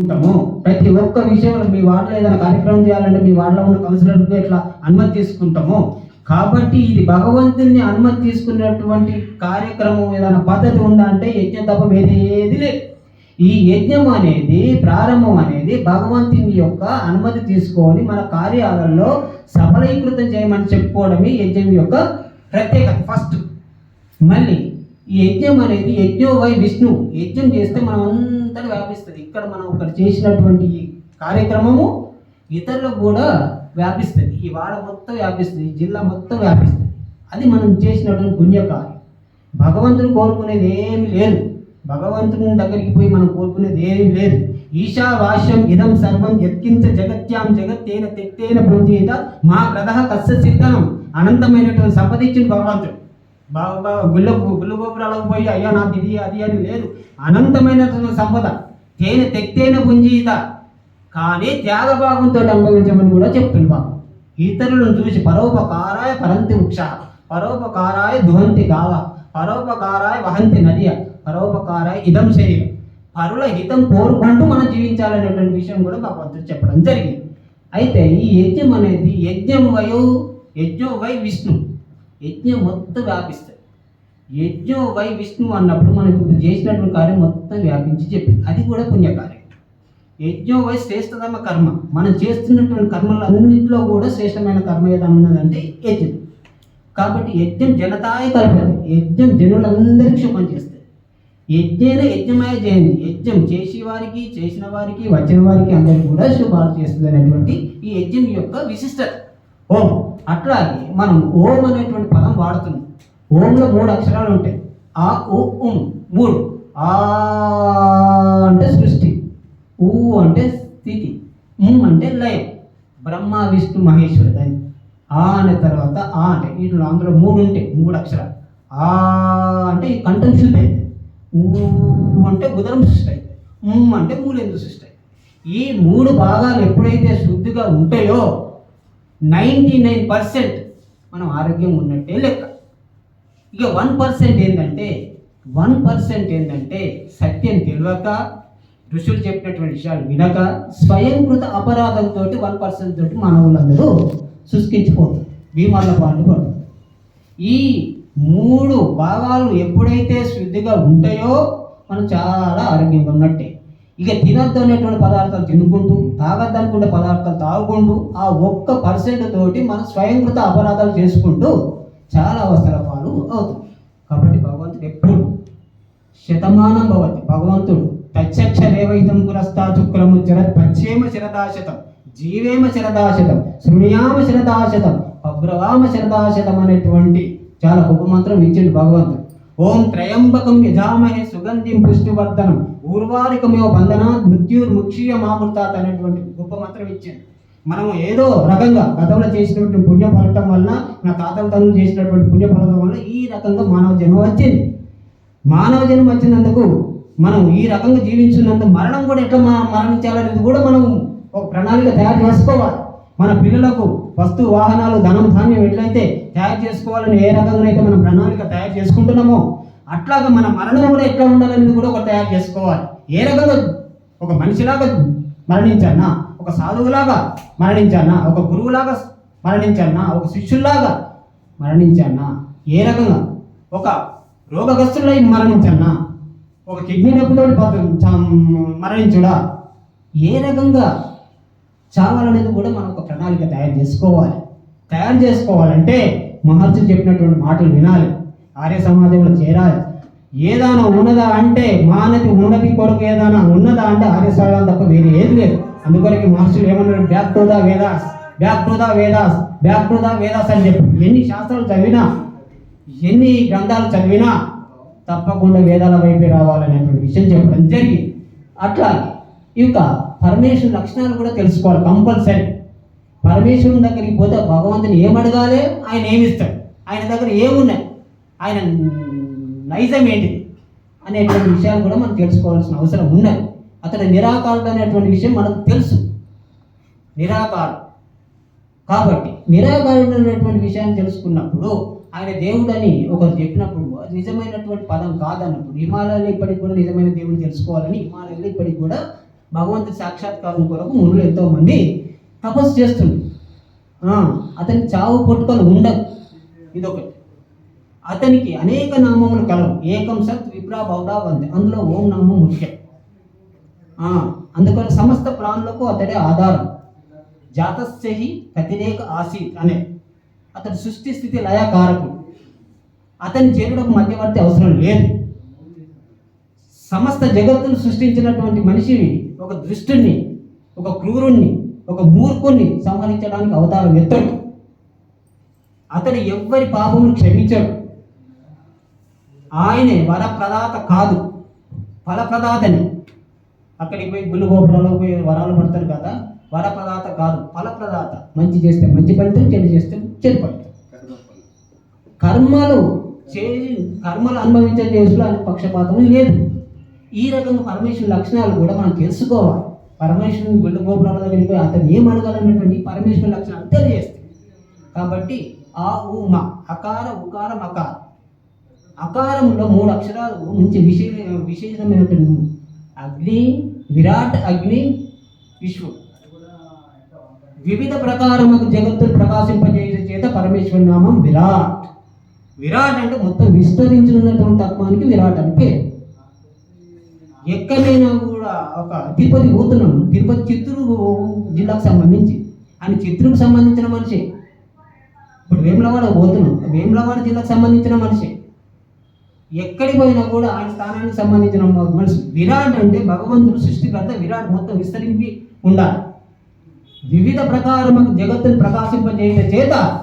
ఉంటాము ప్రతి ఒక్క విషయంలో మీ వార్డులో ఏదైనా కార్యక్రమం చేయాలంటే మీ వార్డులో ఉన్న కౌన్సిలర్కి ఇట్లా అనుమతి తీసుకుంటాము. కాబట్టి ఇది భగవంతుని అనుమతి తీసుకున్నటువంటి కార్యక్రమం ఏదైనా పద్ధతి ఉందా అంటే యజ్ఞం తప్ప వేరే ఏది లేదు. ఈ యజ్ఞం అనేది ప్రారంభం అనేది భగవంతుని యొక్క అనుమతి తీసుకొని మన కార్యాలలో సఫలీకృతం చేయమని చెప్పుకోవడమే యజ్ఞం యొక్క ప్రత్యేకత. ఫస్ట్ మళ్ళీ ఈ యజ్ఞం అనేది యజ్ఞో వై విష్ణు. యజ్ఞం చేస్తే మనం అంతా వ్యాపిస్తుంది. ఇక్కడ మనం ఇక్కడ చేసినటువంటి ఈ కార్యక్రమము ఇతరులకు కూడా వ్యాపిస్తుంది. ఈ వాడ మొత్తం వ్యాపిస్తుంది ఈ జిల్లా మొత్తం వ్యాపిస్తుంది. అది మనం చేసినటువంటి పుణ్యకార్యం. భగవంతుడు కోరుకునేది ఏమి లేదు. భగవంతుని దగ్గరికి పోయి మనం కోరుకునేది ఏమి లేదు. ఈశావాస్యం ఇదం సర్వం యత్కించ జగత్యాం జగత్తేన తెక్తేన పూజేత మా ప్రదహ కస్య సిద్ధనం. అనంతమైనటువంటి సంపదించిన భగవంతుడు. బాగా గుళ్ళ గుళ్ళు గోపురాలకు పోయి అయ్యా నాకు ఇది అది అని లేదు. అనంతమైన సంపద. తేనె తెక్తేన పుంజీత కానీ త్యాగభావంతో అనుభవించమని కూడా చెప్తుంది బాబు ఇతరులను చూసి పరోపకారాయ పరంతి వృక్ష పరోపకారాయ దుహంతి గావ పరోపకారాయ వహంతి నదియ పరోపకారాయ ఇదం శరీరం. పరుల హితం కోరుకుంటూ మనం జీవించాలనేటువంటి విషయం కూడా భగవంతుడు చెప్పడం జరిగింది. అయితే ఈ యజ్ఞం అనేది యజ్ఞం వయో యజ్ఞం వై విష్ణు. యజ్ఞం మొత్తం వ్యాపిస్తుంది. యజ్ఞం వై విష్ణు అన్నప్పుడు మనం ఇప్పుడు చేసినటువంటి కార్యం మొత్తం వ్యాపించి చెప్పింది. అది కూడా పుణ్యకార్యం. యజ్ఞో వై శ్రేష్టతమ కర్మ. మనం చేస్తున్నటువంటి కర్మలు అన్నింటిలో కూడా శ్రేష్టమైన కర్మ ఏదైనా ఉన్నదంటే యజ్ఞం. కాబట్టి యజ్ఞం జనతాయ కల్పది యజ్ఞం జనులందరికీ శుభం చేస్తుంది. యజ్ఞేన యజ్ఞమయ జయంతి. యజ్ఞం చేసి వారికి చేసిన వారికి వచ్చిన వారికి అందరికీ కూడా శుభాలు చేస్తుంది అనేటువంటి ఈ యజ్ఞం యొక్క విశిష్టత. ఓం. అట్లాగే మనం ఓం అనేటువంటి పదం వాడుతున్నాం. ఓంలో మూడు అక్షరాలు ఉంటాయి. ఆ ఓ ఉం మూడు. ఆ అంటే సృష్టి. ఊ అంటే స్థితి. ఉం అంటే లయం. బ్రహ్మ విష్ణు మహేశ్వరు. దాన్ని ఆ అనే తర్వాత ఆ అంటే వీటిలో అందులో మూడు ఉంటాయి. మూడు అక్షరాలు. ఆ అంటే ఈ కంఠం శుద్ధి అవుతుంది. ఊ అంటే ఉదరం సృష్టి అవుతుంది. ఉం అంటే మూలెందు సృష్టి ఈ మూడు భాగాలు ఎప్పుడైతే శుద్ధిగా ఉంటాయో నైంటీ నైన్ పర్సెంట్ మనం ఆరోగ్యం ఉన్నట్టే లెక్క. ఇక వన్ పర్సెంట్ ఏంటంటే వన్ పర్సెంట్ ఏంటంటే సత్యం తెలియక ఋషులు చెప్పినటువంటి విషయాలు వినక స్వయంకృత అపరాధంతో వన్ పర్సెంట్ తోటి మానవులందరూ శుష్కించిపోతారు భీమాల పాటు పడుతుంది ఈ మూడు భాగాలు ఎప్పుడైతే శుద్ధిగా ఉంటాయో మనం చాలా ఆరోగ్యంగా ఉన్నట్టే. ఇక తినద్దు అనేటువంటి పదార్థాలు తినుకుంటూ తాగద్దు అనుకునే పదార్థాలు తాగుకుంటూ ఆ ఒక్క పర్సెంట్ తోటి మనం స్వయంకృత అపరాధాలు చేసుకుంటూ చాలా అవసర పాలు అవుతుంది. కాబట్టి భగవంతుడు ఎప్పుడు శతమానం భవతి. భగవంతుడు తచ్చక్షరేవైతం పురస్తా చుక్రము జరత్ పచ్చేమ శరదాశతం జీవేమ శరదాశతం శృణ్యామ శరదాశతం అబ్రవామ శరదాశతం అనేటువంటి చాలా గొప్ప మంత్రం ఇచ్చిండు భగవంతుడు. ఓం త్రయంబకం యజామహే సుగంధిం పుష్టివర్ధనం ఊర్వారికమేవ బంధన మృత్యుర్ముక్షీయ మామృతాత్ అనేటువంటి గొప్ప మంత్రం ఇచ్చింది మనం ఏదో రకంగా గతంలో చేసినటువంటి పుణ్య ఫలితం వలన నా తాతల తల్లు చేసినటువంటి పుణ్య ఫలితం వలన ఈ రకంగా మానవ జన్మ వచ్చింది. మానవ జన్మ వచ్చినందుకు మనం ఈ రకంగా జీవించినందుకు మరణం కూడా ఎట్లా మరణించాలనేది కూడా మనం ఒక ప్రణాళిక తయారు చేసుకోవాలి. మన పిల్లలకు వస్తు వాహనాలు ధనం ధాన్యం ఎట్లయితే తయారు చేసుకోవాలని ఏ రకంగానైతే మనం ప్రణాళిక తయారు చేసుకుంటున్నామో అట్లాగా మన మరణం కూడా ఎట్లా ఉండాలనేది కూడా ఒక తయారు చేసుకోవాలి. ఏ రకంగా ఒక మనిషిలాగా మరణించానా? ఒక సాధువులాగా మరణించానా? ఒక గురువులాగా మరణించానా? ఒక శిష్యుల్లాగా మరణించానా? ఏ రకంగా? ఒక రోగగ్రస్తులై మరణించానా? ఒక కిడ్నీ నొప్పితో మరణించుడా? ఏ రకంగా చావాలనేది కూడా మనం ఒక ప్రణాళిక తయారు చేసుకోవాలి. తయారు చేసుకోవాలంటే మహర్షులు చెప్పినటువంటి మాటలు వినాలి. ఆర్య సమాజంలో చేరాలి. ఏదైనా ఉన్నదా అంటే మానతి ఉన్నతి కొరకు ఏదైనా ఉన్నదా అంటే ఆర్య సమాజం తప్ప వేరే ఏది లేదు. అందుకొరకు మాస్టర్ ఏమన్నాడు back to the Vedas back to the Vedas back to the Vedas అని చెప్పి. ఎన్ని శాస్త్రాలు చదివినా ఎన్ని గ్రంథాలు చదివినా తప్పకుండా వేదాల వైపే రావాలనేటువంటి విషయం చెప్పడం జరిగింది. అట్లా ఇక పరమేశ్వరుని లక్షణాలు కూడా తెలుసుకోవాలి కంపల్సరీ. పరమేశ్వరుని దగ్గరికి పోతే భగవంతుని ఏమడగాలి ఆయన ఏమిస్తాడు? ఆయన దగ్గర ఏమున్నాయి? ఆయన నైజం ఏంటిది? అనేటువంటి విషయాలు కూడా మనం తెలుసుకోవాల్సిన అవసరం ఉన్నది. అతడు నిరాకారుడు అనేటువంటి విషయం మనకు తెలుసు. నిరాకారుడు. కాబట్టి నిరాకారుడు అనేటువంటి విషయాన్ని తెలుసుకున్నప్పుడు ఆయన దేవుడని ఒకరు చెప్పినప్పుడు అది నిజమైనటువంటి పదం కాదన్నప్పుడు హిమాలయాలు ఇప్పటికి కూడా నిజమైన దేవుడిని తెలుసుకోవాలని హిమాలయాలు ఇప్పటికి కూడా భగవంతుడి సాక్షాత్కారం కొరకు మునులు ఎంతోమంది తపస్సు చేస్తుంది అతని చావు పుట్టుకలు ఉండవు. ఇదొకటి. అతనికి అనేక నామములు కలవు. ఏకం సత్ విప్రా బౌడా వంది. అందులో ఓం నామం ముఖ్యం. అందుకని సమస్త ప్రాణులకు అతడే ఆధారం. జాతస్యహి కతిరేక ఆసీత్ అనే. అతడు సృష్టి స్థితి లయకారకుడు. అతని చేరుడకు మధ్యవర్తి అవసరం లేదు. సమస్త జగత్తును సృష్టించినటువంటి మనిషిని ఒక దృష్టిని ఒక క్రూరుణ్ణి ఒక మూర్ఖుణ్ణి సంహరించడానికి అవతారం ఎత్తడు. అతడు ఎవ్వరి పాపమును క్షమించడు. ఆయనే వరప్రదాత కాదు ఫలప్రదాతని. అక్కడికి పోయి గుళ్ళు గోపురంలో పోయి వరాలు పడతారు కదా వరప్రదాత కాదు ఫలప్రదాత. మంచి చేస్తే మంచి ఫలితం చెడు చేస్తే చెడు ఫలితం. కర్మలు చే కర్మలు అనుభవించే చేసులో పక్షపాతం లేదు. ఈ రకంగా పరమేశ్వరు లక్షణాలు కూడా మనం తెలుసుకోవాలి. పరమేశ్వరుని గుళ్ళ గోపురాల దగ్గరికి పోయి అతను ఏం అడగాలన్నటువంటి పరమేశ్వరుని లక్షణాలు తెలియజేస్తాయి కాబట్టి ఆ ఉమ మ అకార ఉకార మకార అకారంలో మూడు అక్షరాలు మంచి విశేష విశేషమైనటువంటి అగ్ని విరాట్ అగ్ని విశ్వం. వివిధ ప్రకారము జగత్తును ప్రకాశింపజేసే చేత పరమేశ్వర నామం విరాట్. విరాట్ అంటే మొత్తం విస్తరించినటువంటి తత్వానికి విరాట్ అని పేరు. ఎక్కడైనా కూడా ఒక తిరుపతి పోతున్నాం. తిరుపతి చిత్తూరు జిల్లాకు సంబంధించి. ఆయన చిత్తూరుకు సంబంధించిన మనిషి. ఇప్పుడు వేములవాడ పోతున్నాం. వేములవాడ జిల్లాకు సంబంధించిన మనిషి. ఎక్కడికి పోయినా కూడా ఆయన స్థానానికి సంబంధించిన మనిషి. విరాట్ అంటే భగవంతుడు సృష్టికర్త విరాట్ మొత్తం విస్తరించి ఉండాలి. వివిధ ప్రకారము జగత్తును ప్రకాశింపజేయట చేత